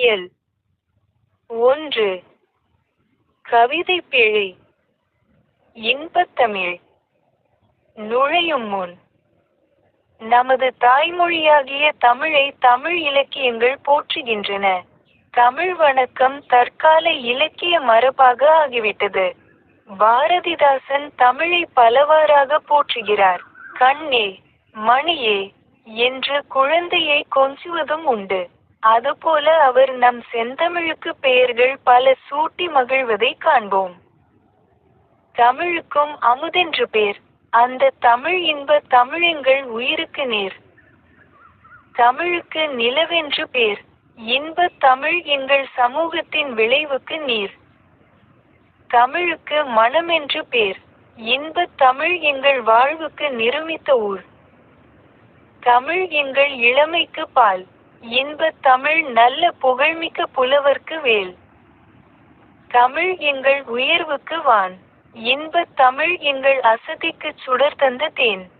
இயல். ஒன்று கவிதை பிழை இன்பத்தமிழ். நுழையும் முன் நமது தாய்மொழியாகிய தமிழை தமிழ் இலக்கியங்கள் போற்றுகின்றன. தமிழ் வணக்கம் தற்கால இலக்கிய மரபாக ஆகிவிட்டது. பாரதிதாசன் தமிழை பலவாறாக போற்றுகிறார். கண்ணே மணியே என்று குழந்தையை கொஞ்சுவதும் உண்டு. அதுபோல அவர் நம் செந்தமிழுக்கு பெயர்கள் பல சூட்டி மகிழ்வதை காண்போம். தமிழுக்கும் அமுதென்று பேர். அந்த தமிழ் இன்ப தமிழெங்கள் உயிருக்கு நேர். தமிழுக்கு நிலவென்று பேர். இன்ப தமிழ் எங்கள் சமூகத்தின் விளைவுக்கு நீர். தமிழுக்கு மனமென்று பேர். இன்ப தமிழ் எங்கள் வாழ்வுக்கு நிருமித்த ஊர். தமிழ் எங்கள் இளமைக்கு பால். இன்ப தமிழ் நல்ல புகழ்மிக்க புலவர்க்கு வேல். தமிழ் எங்கள் உயர்வுக்கு வான். இன்ப தமிழ் எங்கள் அசதிக்கு சுடர் தந்த தேன்.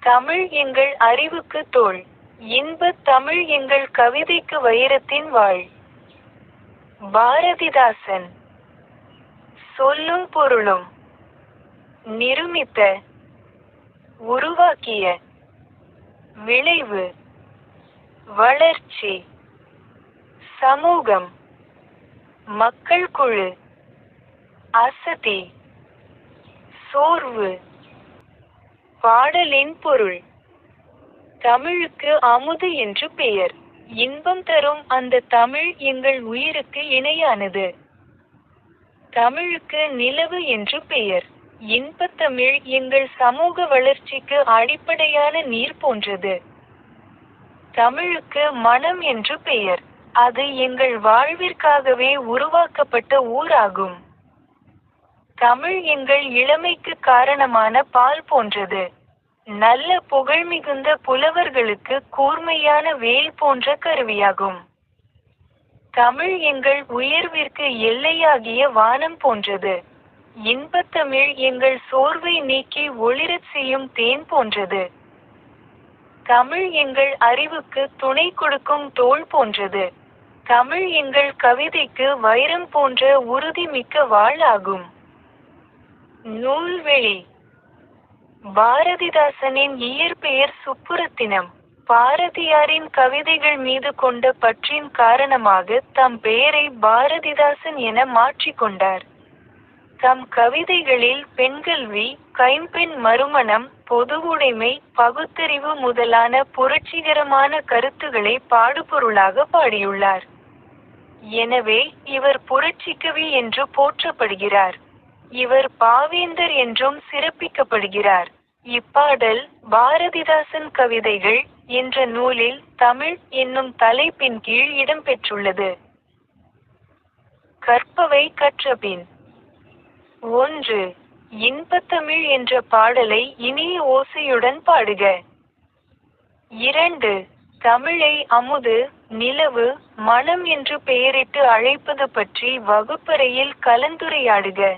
தமிழ் எங்கள் அறிவுக்கு தோல். இன்ப தமிழ் எங்கள் கவிதைக்கு வைரத்தின் வாழ். பாரதிதாசன் சொல்லும் பொருளும் நிருமித்த உருவாக்கிய விளைவு வளர்ச்சி சமூகம் மக்கள் குழு அசதி சோர்வு பாடலின் பொருள் தமிழுக்கு அமுது என்று பெயர். இன்பம் தரும் அந்த தமிழ் எங்கள் உயிருக்கு இணையானது. தமிழுக்கு நிலவு என்று பெயர். இன்பத்தமிழ் எங்கள் சமூக வளர்ச்சிக்கு அடிப்படையான நீர் போன்றது. தமிழுக்கு மனம் என்று பெயர். அது எங்கள் வாழ்விற்காகவே உருவாக்கப்பட்ட ஊராகும். தமிழ் எங்கள் இளமைக்கு காரணமான பால் போன்றது. நல்ல புகழ்மிகுந்த புலவர்களுக்கு கூர்மையான வேல் போன்ற கருவியாகும். தமிழ் எங்கள் உயர்விற்கு எல்லையாகிய வானம் போன்றது. இன்பத்தமிழ் எங்கள் சோர்வை நீக்கி ஒளிரச் செய்யும் தேன் போன்றது. தமிழ் எங்கள் அறிவுக்கு துணை கொடுக்கும் தோல் போன்றது. தமிழ் எங்கள் கவிதைக்கு வைரம் போன்ற உறுதிமிக்க வாழ் ஆகும் நூல்வெளி. பாரதிதாசனின் இயற்பெயர் சுப்புரத்தினம். பாரதியாரின் கவிதைகள் மீது கொண்ட பற்றின் காரணமாக தம் பெயரை பாரதிதாசன் என மாற்றிக்கொண்டார் தம் கவிதைகளில் பெண்கல்வி கைம்பெண் மறுமணம் பொதுவுடைமை பகுத்தறிவு முதலான புரட்சிகரமான கருத்துக்களை பாடுபொருளாக பாடியுள்ளார். எனவே இவர் புரட்சிக்கவி என்று போற்றப்படுகிறார். இவர் பாவேந்தர் என்றும் சிறப்பிக்கப்படுகிறார். இப்பாடல் பாரதிதாசன் கவிதைகள் என்ற நூலில் தமிழ் என்னும் தலைப்பின் கீழ் இடம்பெற்றுள்ளது. கற்பவை கற்றபின். ஒன்று இன்பத்தமிழ் என்ற பாடலை இனிய ஓசையுடன் பாடுக. இரண்டு தமிழை அமுது நிலவு மனம் என்று பெயரிட்டு அழைப்பது பற்றி வகுப்பறையில் கலந்துரையாடுக.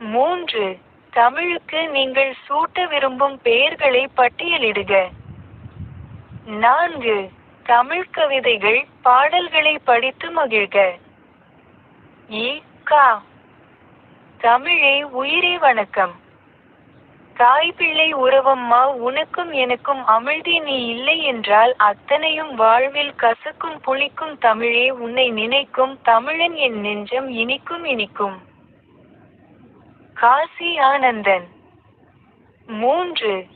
மூன்று தமிழுக்கு நீங்கள் சூட்ட விரும்பும் பெயர்களை பட்டியலிடுக. நான்கு தமிழ் கவிதைகள் பாடல்களை படித்து மகிழ்க. இ கா தமிழே உயிரே வணக்கம். தாய் பிள்ளை உறவம்மா உனக்கும் எனக்கும் அமிழ்தி நீ இல்லை என்றால் அத்தனையும் வாழ்வில் கசக்கும் புளிக்கும் தமிழே உன்னை நினைக்கும் தமிழன் என் நெஞ்சம் இனிக்கும் இனிக்கும். காசி ஆனந்தன். மூன்று